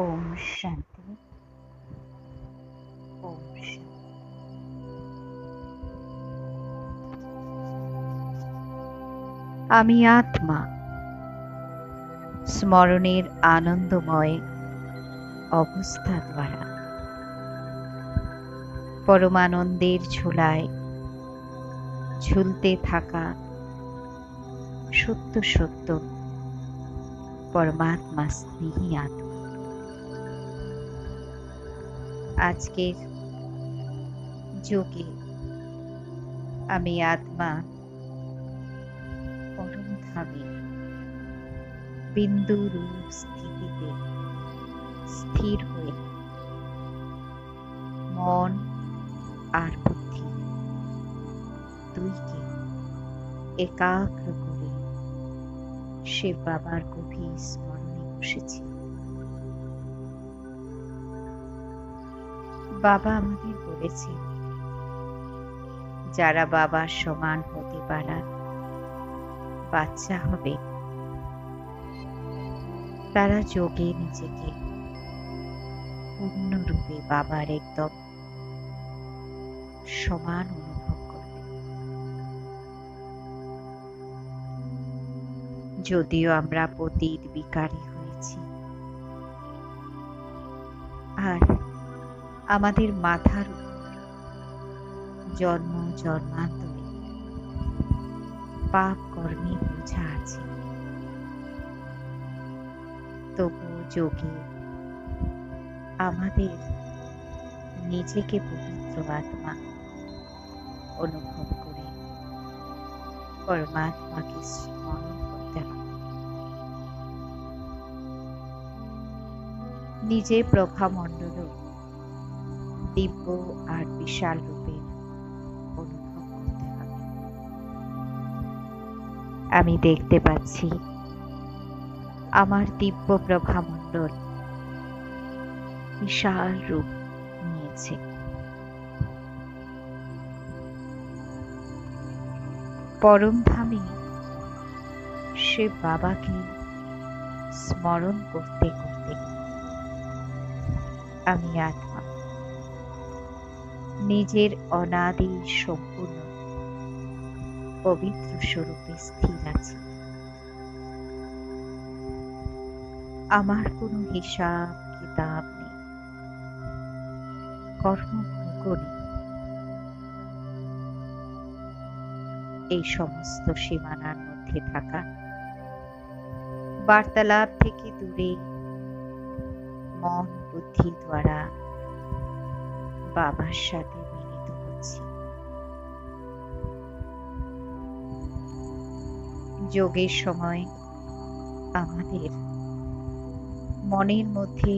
ওম শান্তি ওম শান্তি আমি আত্মা। স্মরণের আনন্দময় অবস্থা দ্বারা। পরমানন্দের ঝোলায় ঝুলতে থাকা সত্য সত্য পরমাত্মা স্নেহী আত্মা। আজকের যোগে আমি আত্মা পরম ধামে বিন্দু রূপ স্থিতিতে স্থির হয়ে মন আর বুদ্ধি দুইকে একাগ্র করে শিব বাবার গভীর স্মরণে বসেছি। বাবা আমাদের বলেছে যারা বাবার সমান হতে পারার বাচ্চা হবে। তারা যোগে নিজেকে পূর্ণরূপে বাবার একদম সমান অনুভব করবে। যদিও আমরা পতিত বিকারী হয়েছি, আর আমাদের মাথার জন্ম, জন্মান্তরে। পাপ কর্মে বোঝা আছে। তবু যোগে আমাদের নিজেকে পবিত্র আত্মা অনুভব করে পরমাত্মাকে স্মরণ করতে হবে। নিজের প্রভামণ্ডল দিব্য আর বিশাল রূপের অনুভব করতে হবে। আমি দেখতে পাচ্ছি আমার দিব্য প্রভামণ্ডল বিশাল রূপ নিয়েছে। পরম ধামে সে বাবাকে স্মরণ করতে করতে আমি আত্মা নিজের অনাদি সম্পূর্ণ পবিত্র স্বরূপে স্থির আছে। আমার কোনো হিসাব কিতাব নেই। কর্মভোগ নেই এই সমস্ত সীমানার মধ্যে থাকা বার্তালাপ থেকে দূরে মন বুদ্ধি দ্বারা বাবার সাথে যোগের সময় আমাদের মনের মধ্যে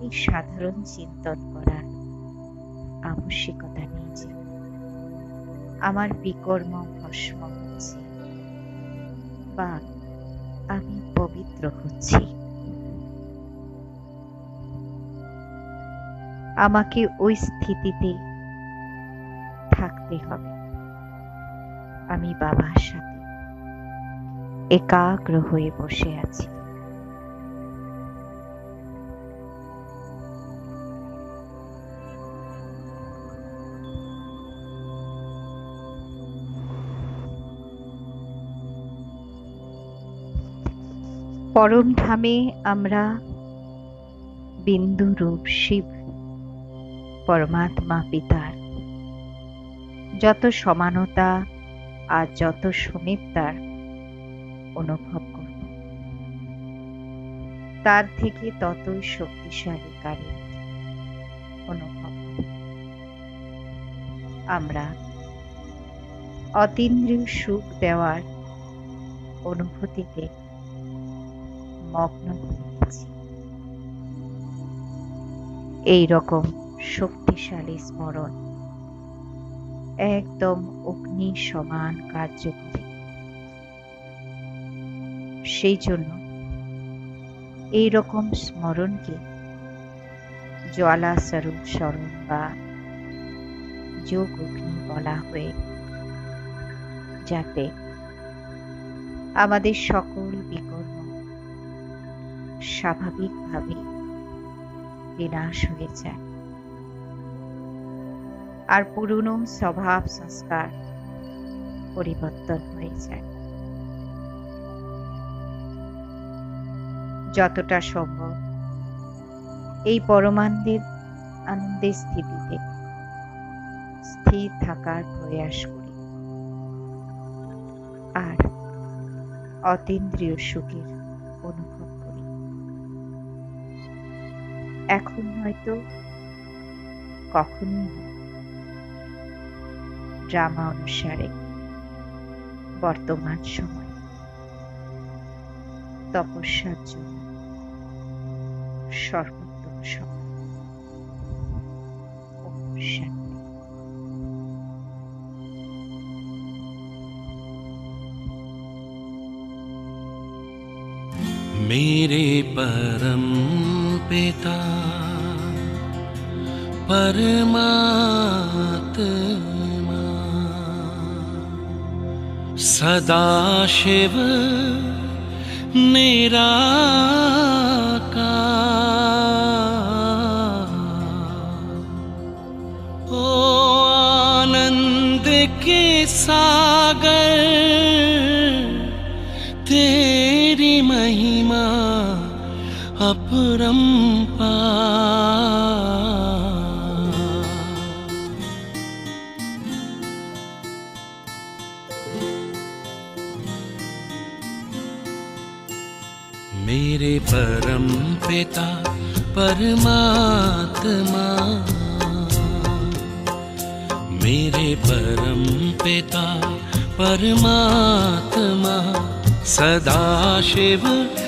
এই সাধারণ চিন্তন করার আবশ্যিকতা নেই যে আমার বিকর্ম ভস্ম হচ্ছে বা আমি পবিত্র হচ্ছি। আমাকে ওই স্থিতিতে থাকতে হবে। আমি বাবার সাথে একাগ্র হয়ে বসে আছি। পরম ধামে আমরা বিন্দু রূপ শিব, পরমাত্মা পিতার। যত সমানতা আর যত সমিতার অনুভব করব। তার থেকে ততই শক্তিশালী কারেন্ট অনুভব। আমরা অতীন্দ্রিয় সুখ দেওয়ার অনুভূতিতে মগ্ন হয়ে গেছি এই রকম শক্তিশালী স্মরণ একদম অগ্নি সমান কার্যকরী। সেই জন্য এই রকম স্মরণকে জ্বালা স্বরূপ স্মরণ বা যোগ অগ্নি বলা হয়ে, যাতে আমাদের সকল বিকর্ম স্বাভাবিকভাবে বিনাশ হয়ে যায়। আর পুরনো স্বভাব সংস্কার পরিবর্তন হয়ে যায়। যতটা সম্ভব। এই পরমানন্দের আনন্দের স্থিতিতে স্থির থাকার প্রয়াস করি। আর অতীন্দ্রিয় সুখের অনুভব করি। এখন হয়তো কখনোই ড্রামা অনুসারে বর্তমান সময় তপস্যার জন্য সর্বোত্তম সময় ওম শান্তি मेरे परम पिता परमात्मा सदाशिव निराकार अपरंपार मेरे परम पिता परमात्मा। मेरे परम पिता परमात्मा। सदाशिव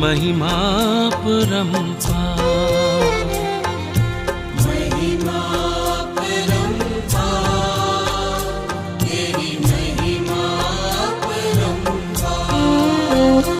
महिमापुरं च